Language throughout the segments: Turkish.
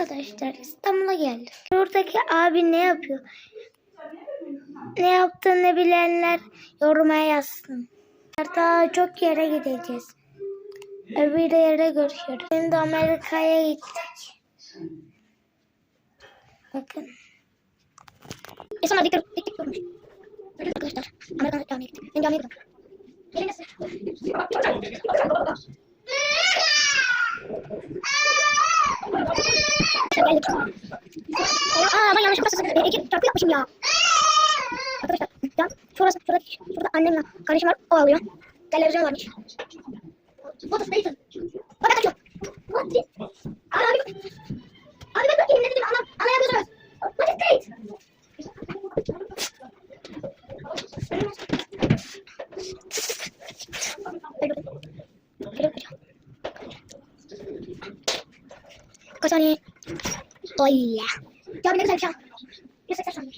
Arkadaşlar İstanbul'a geldik. Buradaki abi ne yapıyor? Ne yaptığını bilenler yoruma yazsın. Daha çok yere gideceğiz. Öbür yere görüşürüz. Şimdi Amerika'ya gittik. Bakın. İnsanlar dik dik dik durmuş. Arkadaşlar. Amerika'ya camiye gittik. Ben camiye gidiyorum. Gelin size. Geldik. Aa ben yanlışlıkla e, iki çarpı yapmışım ya. Arkadaşlar ya şurası şurada şurada annemle kardeşim var o alıyor. Televizyon varmış. What a station. Bak kaçıyor. What is Abi abi. Ben bakayım ne dedim anlam anlayamıyorsunuz. What is state? Kaç saniye? Ay ya. Ne güzel bir şey. 180 saniye.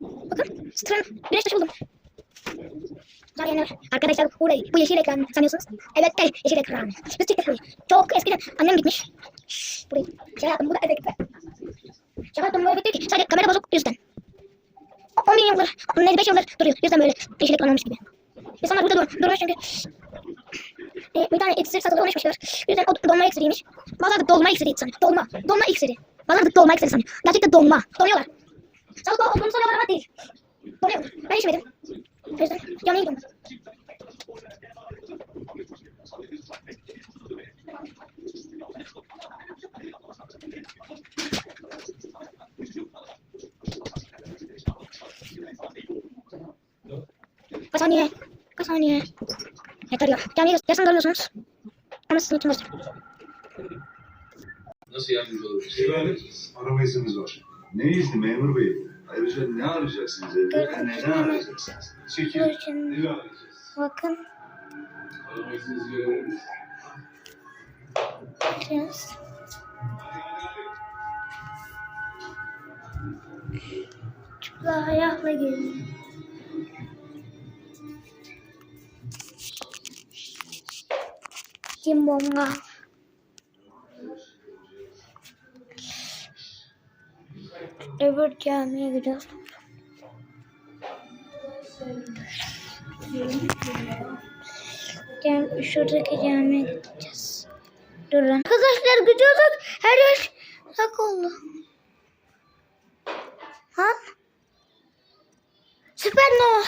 Bakın stren güneş taşı buldum. Zaten arkadaşlar burayı bu yeşil ekran sanıyorsunuz. Evet evet yeşil ekran. Biz çıktık burayı. Çok eskiden annem gitmiş. Burayı şey yaptım burada evet evet. Şey yaptım böyle bitti ki sadece kamera bozuk yüzden. 10 bin yıldır, 15 yıldır duruyor. Yüzden böyle yeşil ekran olmuş gibi. İnsanlar burada dur durmuş çünkü e, bir tane iksir satılıyor onu içmişler. Bir yüzden o dolma iksiriymiş. Bazıları da dolma iksiri sanıyor. Dolma. Dolma iksiri. Bazıları da dolma iksiri sanıyor. Gerçekten dolma. Donuyorlar. Sağlıklı olduğunu sanıyorlar ama değil. Donuyorlar. Ben içmedim. O yüzden yanına gidiyorum. Kaç saniye? Kaç saniye? Yeter ya. Yani yarısını görmüyorsunuz. Ama sizin için var. Nasıl yardımcı olabiliriz? Evet, arama iznimiz var. Ne izni memur bey? Ayrıca ne arayacaksınız evde? Görün, Neden arayacaksınız? Çekin. Görüşün. Bakın. Arama izninizi görebilir miyiz? Biraz. Çıplak ayakla gelin. Cimbomga. Öbür camiye gidiyoruz. Gel şuradaki camiye gideceğiz. Durun. Arkadaşlar gidiyorduk. Her yer sak oldu. Ha? Süpernova.